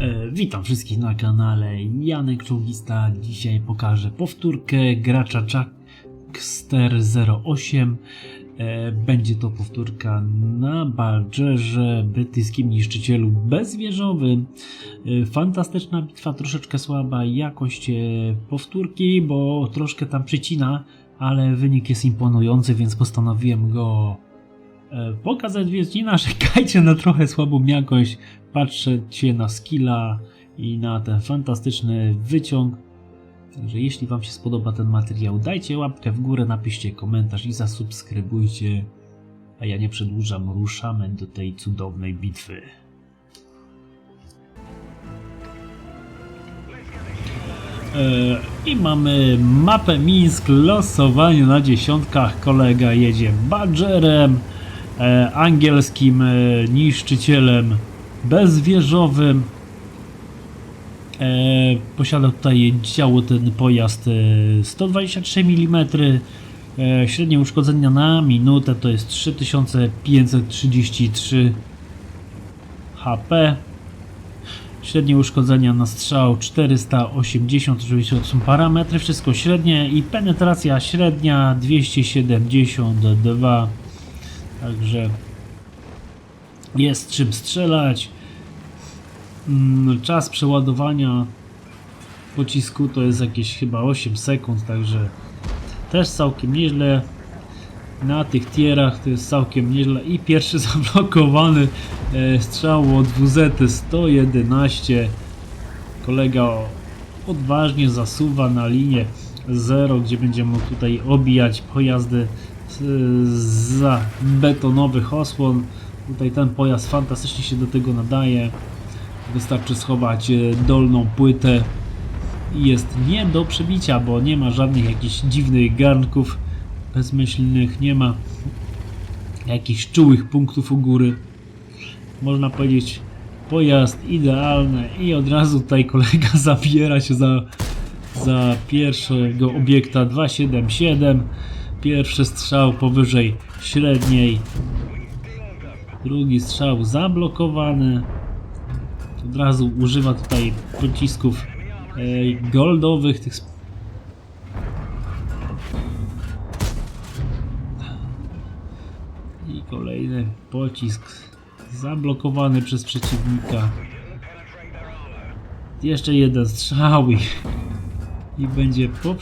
E, witam wszystkich na kanale Janek Czołgista. Dzisiaj pokażę powtórkę gracza Jackster 08. E, będzie to powtórka na Balgerze, brytyjskim niszczycielu bezwieżowym. E, fantastyczna bitwa, troszeczkę słaba jakość powtórki, bo troszkę tam przycina, ale wynik jest imponujący, więc postanowiłem go pokazać, więc nie narzekajcie na trochę słabą jakość, patrzcie na skilla i na ten fantastyczny wyciąg. Także jeśli Wam się spodoba ten materiał, dajcie łapkę w górę, napiszcie komentarz i zasubskrybujcie. A ja nie przedłużam, ruszamy do tej cudownej bitwy. E, I mamy mapę Mińsk, losowanie na dziesiątkach. Kolega jedzie Badgerem, e, angielskim e, niszczycielem bezwieżowym. E, posiada tutaj działo ten pojazd e, 123 mm. E, średnie uszkodzenia na minutę to jest 3533 HP. Średnie uszkodzenia na strzał 480, oczywiście to są parametry, wszystko średnie i penetracja średnia 272. Także jest czym strzelać. Mm, Czas przeładowania pocisku to jest jakieś chyba 8 sekund, także też całkiem nieźle. Na tych tierach to jest całkiem nieźle. I pierwszy zablokowany e, strzał od WZ 111. Kolega odważnie zasuwa na linię 0, gdzie będzie mógł tutaj obijać pojazdy z- betonowych osłon. Tutaj ten pojazd fantastycznie się do tego nadaje. Wystarczy schować e, dolną płytę i jest nie do przebicia, bo nie ma żadnych jakichś dziwnych garnków bezmyślnych, nie ma jakichś czułych punktów u góry. Można powiedzieć pojazd idealny i od razu tutaj kolega zabiera się za, za pierwszego obiekta 277. Pierwszy strzał powyżej średniej. Drugi strzał zablokowany. Od razu używa tutaj pocisków e, goldowych, tych I kolejny pocisk zablokowany przez przeciwnika. Jeszcze jeden strzał i, i będzie po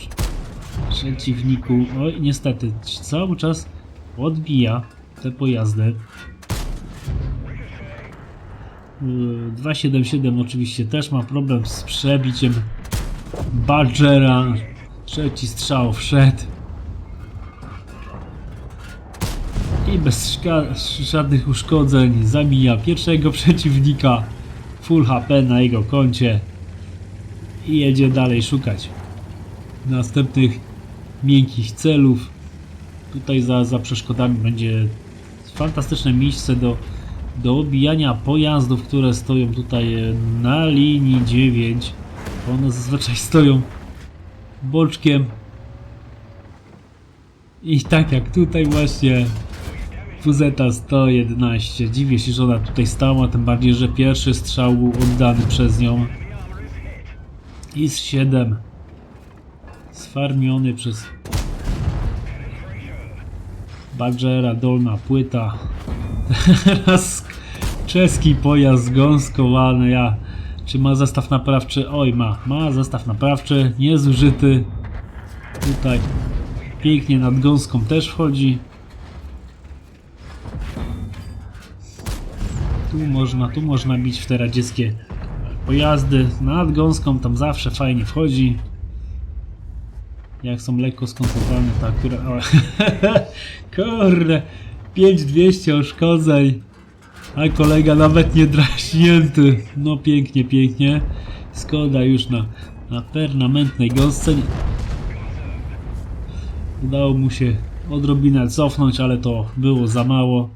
przeciwniku. Oj, niestety, cały czas odbija te pojazdy. Yy, 277 oczywiście też ma problem z przebiciem Badgera. Trzeci strzał wszedł. I bez żadnych uszkodzeń zabija pierwszego przeciwnika. Full HP na jego koncie. I jedzie dalej szukać następnych miękkich celów. Tutaj za, za przeszkodami będzie fantastyczne miejsce do, do obijania pojazdów, które stoją tutaj e, na linii 9. One zazwyczaj stoją boczkiem. I tak jak tutaj właśnie WZ 111. Dziwię się, że ona tutaj stała, tym bardziej, że pierwszy strzał był oddany przez nią. IS-7 sfarmiony przez Badgera, dolna płyta. Teraz czeski pojazd gąskowany. Ja, czy ma zestaw naprawczy? Oj, ma. Ma zestaw naprawczy, niezużyty. Tutaj pięknie nad gąską też wchodzi. Tu można, tu można bić w te radzieckie pojazdy. Nad gąską tam zawsze fajnie wchodzi. Jak są lekko skoncentrowane, ta, która... O, kurde, 5200 uszkodzeń. A kolega nawet nie draśnięty. No pięknie, pięknie. Skoda już na, na permanentnej gąsce. Udało mu się odrobinę cofnąć, ale to było za mało.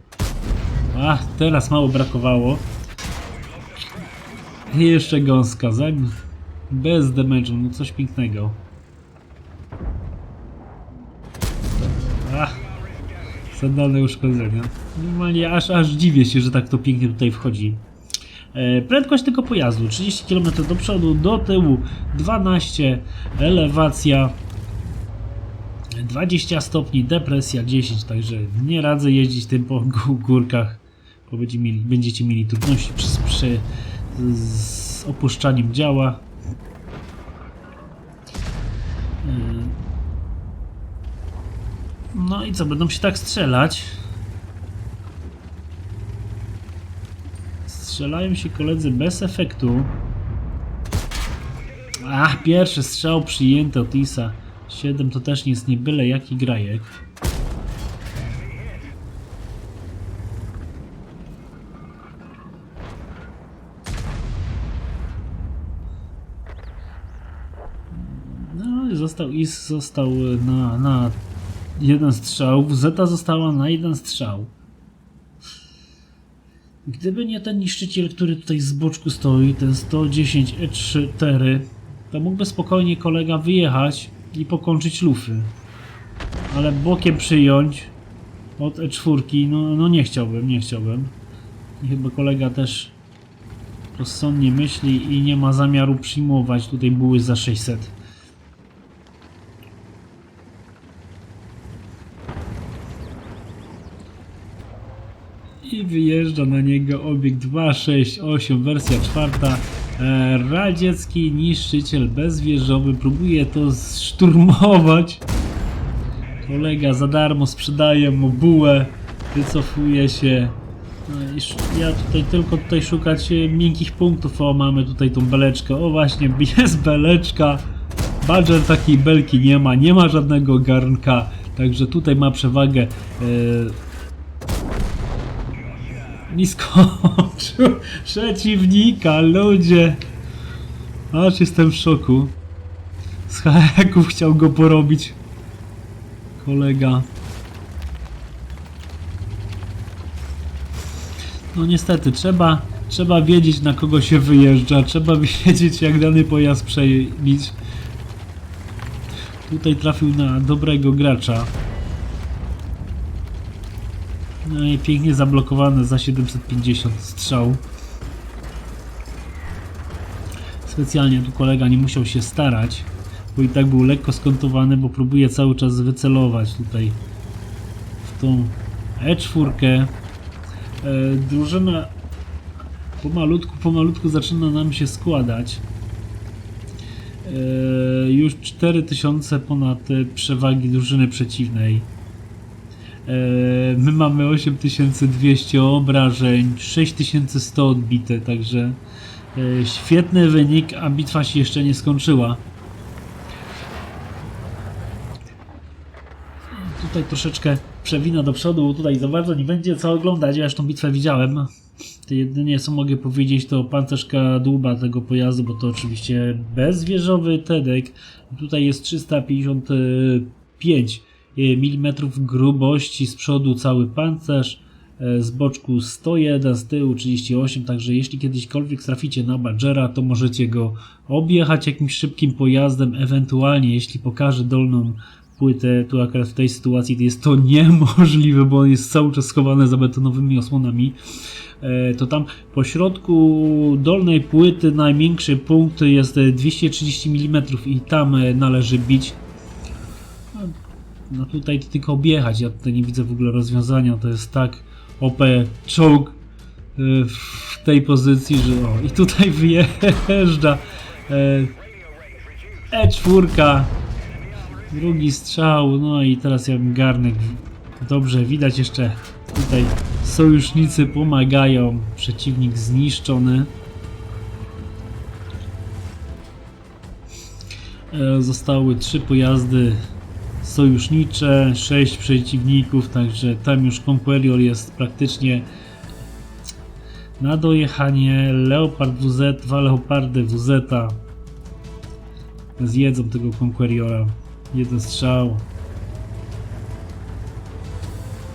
A, teraz mało brakowało. I jeszcze gąska, zanim bez damage'u, no coś pięknego. Zadane uszkodzenia. Normalnie aż, aż dziwię się, że tak to pięknie tutaj wchodzi. E, prędkość tego pojazdu 30 km do przodu, do tyłu 12, elewacja 20 stopni, depresja 10, także nie radzę jeździć tym po gó- górkach, bo mieli, będziecie mieli trudności przy, przy, z opuszczaniem działa. No i co, będą się tak strzelać. Strzelają się koledzy bez efektu. Ach, pierwszy strzał przyjęty od Isa. 7 to też nie jest nie byle jaki grajek. No i został Is został na, na jeden strzał, Zeta została na jeden strzał. Gdyby nie ten niszczyciel, który tutaj z boczku stoi, ten 110 E3 Tery, to mógłby spokojnie kolega wyjechać i pokończyć lufy. Ale bokiem przyjąć od E4, no, no nie chciałbym, nie chciałbym. I chyba kolega też rozsądnie myśli i nie ma zamiaru przyjmować tutaj buły za 600. I wyjeżdża na niego obiekt 268, wersja czwarta. E, radziecki niszczyciel bezwieżowy próbuje to szturmować. Kolega za darmo sprzedaje mu bułę, wycofuje się. No ja tutaj tylko tutaj szukać e, miękkich punktów. O, mamy tutaj tą beleczkę. O właśnie, jest beleczka. Badger takiej belki nie ma, nie ma żadnego garnka. Także tutaj ma przewagę. E, nie skończył przeciwnika, ludzie. Aż jestem w szoku. Z haeków chciał go porobić. Kolega. No niestety, trzeba, trzeba wiedzieć na kogo się wyjeżdża, trzeba wiedzieć jak dany pojazd przebić. Tutaj trafił na dobrego gracza. I pięknie zablokowane za 750 strzał. Specjalnie tu kolega nie musiał się starać, bo i tak był lekko skontowany, bo próbuje cały czas wycelować tutaj w tą E4. E, drużyna pomalutku, pomalutku zaczyna nam się składać. E, już 4000 ponad przewagi drużyny przeciwnej. E, My mamy 8200 obrażeń, 6100 odbite, także e, świetny wynik, a bitwa się jeszcze nie skończyła. Tutaj troszeczkę przewina do przodu, tutaj za bardzo nie będzie co oglądać, ja już tą bitwę widziałem. To jedynie co mogę powiedzieć to pancerzka dłuba tego pojazdu, bo to oczywiście bezwieżowy Tedek. Tutaj jest 355 mm grubości, z przodu cały pancerz, e, z boczku 101, z tyłu 38, także jeśli kiedyśkolwiek traficie na Badgera, to możecie go objechać jakimś szybkim pojazdem, ewentualnie jeśli pokaże dolną płytę, tu akurat w tej sytuacji jest to niemożliwe, bo on jest cały czas schowany za betonowymi osłonami, e, to tam po środku dolnej płyty największy punkt jest e, 230 mm i tam należy bić. No tutaj to tylko objechać, ja tutaj nie widzę w ogóle rozwiązania, to jest tak OP czołg y, w tej pozycji, że o, i tutaj wyjeżdża e, E4, drugi strzał, no i teraz ja garnek dobrze widać jeszcze tutaj sojusznicy pomagają, przeciwnik zniszczony. E, Zostały trzy pojazdy sojusznicze, 6 przeciwników, także tam już Conqueror jest praktycznie na dojechanie. Leopard WZ, dwa Leopardy WZ zjedzą tego Conqueriora. Jeden strzał.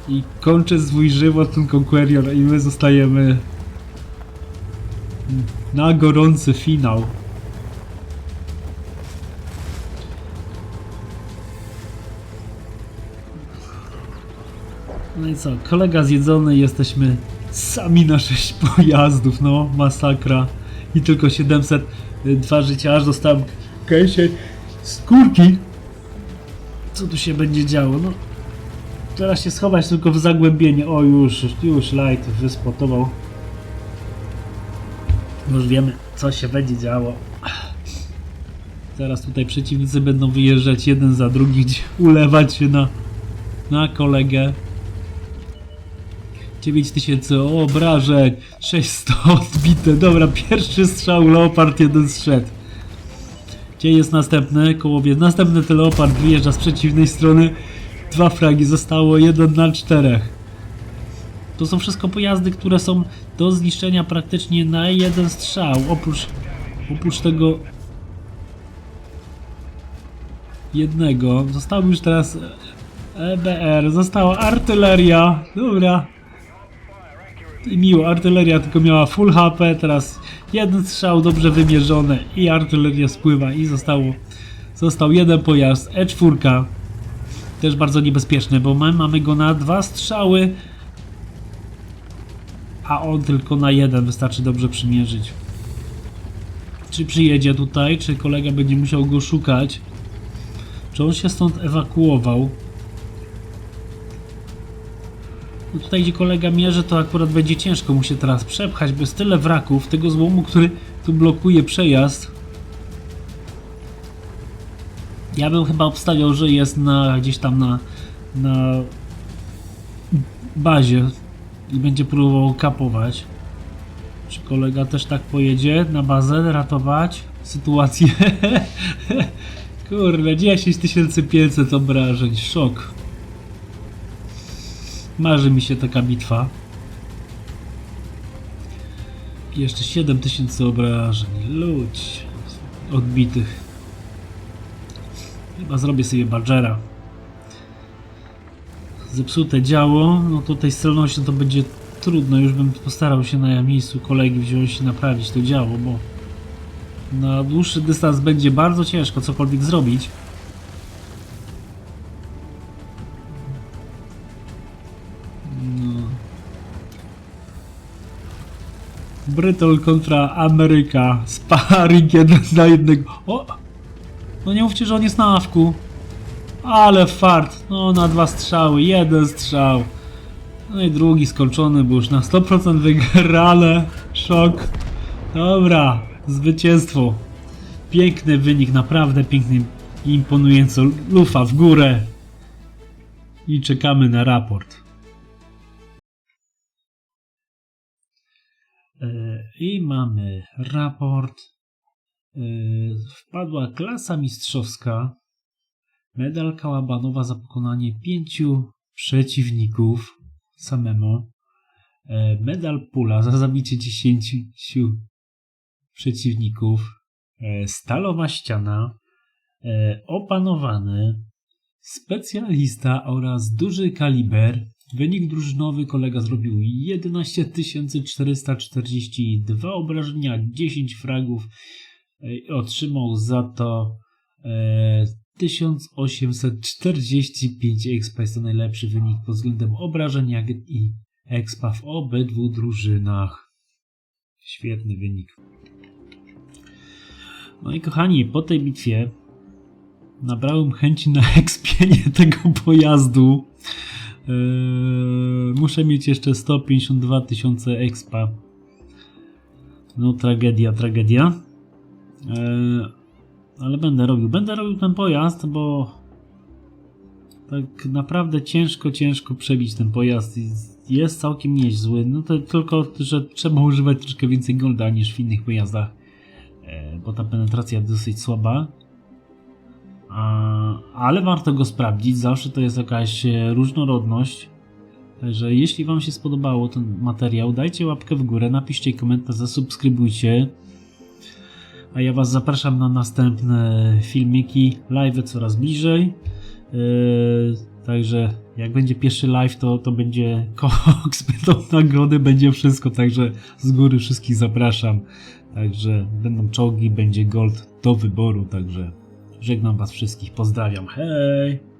I kończy swój żywot ten Conquerior i my zostajemy na gorący finał. No i co, kolega zjedzony, jesteśmy Sami na 6 pojazdów, no masakra. I tylko 700 y, dwa życia, aż dostałem kęsie skórki. Co tu się będzie działo? No, teraz się schować tylko w zagłębienie. O, już, już light wyspotował. Już wiemy, co się będzie działo. Teraz tutaj przeciwnicy będą wyjeżdżać jeden za drugim, ulewać się na, na kolegę. 9000 obrażeń, 600 odbite. Dobra, pierwszy strzał, Leopard jeden zszedł. Gdzie jest następny? Kołowiec. Następny to Leopard wyjeżdża z przeciwnej strony. Dwa fragi, zostało jeden na czterech. To są wszystko pojazdy, które są do zniszczenia praktycznie na jeden strzał. Oprócz, oprócz tego jednego. Został już teraz EBR, została artyleria. Dobra. Miło, artyleria tylko miała full HP, teraz jeden strzał dobrze wymierzony i artyleria spływa i zostało, został jeden pojazd, E4. Też bardzo niebezpieczny, bo my mamy go na dwa strzały, a on tylko na jeden, wystarczy dobrze przymierzyć. Czy przyjedzie tutaj, czy kolega będzie musiał go szukać? Czy on się stąd ewakuował? No tutaj gdzie kolega mierzy, to akurat będzie ciężko mu się teraz przepchać, bo jest tyle wraków, tego złomu, który tu blokuje przejazd. Ja bym chyba obstawiał, że jest na gdzieś tam na, na bazie i będzie próbował kapować. Czy kolega też tak pojedzie na bazę ratować sytuację? Kurde, 10500 obrażeń, szok. Marzy mi się taka bitwa. I Jeszcze 7000 obrażeń. Ludź odbitych. Chyba zrobię sobie Badgera. Zepsute działo, no tutaj z celnością to będzie trudno. Już bym postarał się na miejscu kolegi wziąć i naprawić to działo, bo na dłuższy dystans będzie bardzo ciężko cokolwiek zrobić. Brytol kontra Ameryka. Sparring jeden na jednego. O! No nie mówcie, że on jest na awku. Ale fart. No na dwa strzały. Jeden strzał. No i drugi skończony, bo już na 100% wygrane. Szok. Dobra. Zwycięstwo. Piękny wynik, naprawdę piękny imponująco. Lufa w górę. I czekamy na raport. I mamy raport. E, Wpadła klasa mistrzowska. Medal Kałabanowa za pokonanie pięciu przeciwników samemu. E, Medal Pula za zabicie dziesięciu przeciwników. E, Stalowa ściana. E, Opanowany. Specjalista oraz duży kaliber. Wynik drużynowy kolega zrobił 11 442 obrażenia, 10 fragów. E, Otrzymał za to e, 1845 expa. Jest to najlepszy wynik pod względem obrażeń jak i expa w obydwu drużynach. Świetny wynik. No i kochani, po tej bitwie nabrałem chęci na ekspienie tego pojazdu. Eee, muszę mieć jeszcze 152 tysiące expa. No tragedia, tragedia. Eee, ale będę robił. Będę robił ten pojazd, bo tak naprawdę ciężko, ciężko przebić ten pojazd. Jest całkiem niezły. No to tylko, że trzeba używać troszkę więcej golda niż w innych pojazdach. E, bo ta penetracja jest dosyć słaba. A, ale warto go sprawdzić, zawsze to jest jakaś e, różnorodność. Także jeśli Wam się spodobało ten materiał, dajcie łapkę w górę, napiszcie komentarz, zasubskrybujcie. A ja Was zapraszam na następne filmiki, live coraz bliżej. Yy, także jak będzie pierwszy live, to, to będzie koks, będą nagrody, będzie wszystko. Także z góry wszystkich zapraszam. Także będą czołgi, będzie gold do wyboru. Także żegnam Was wszystkich, pozdrawiam. Hej!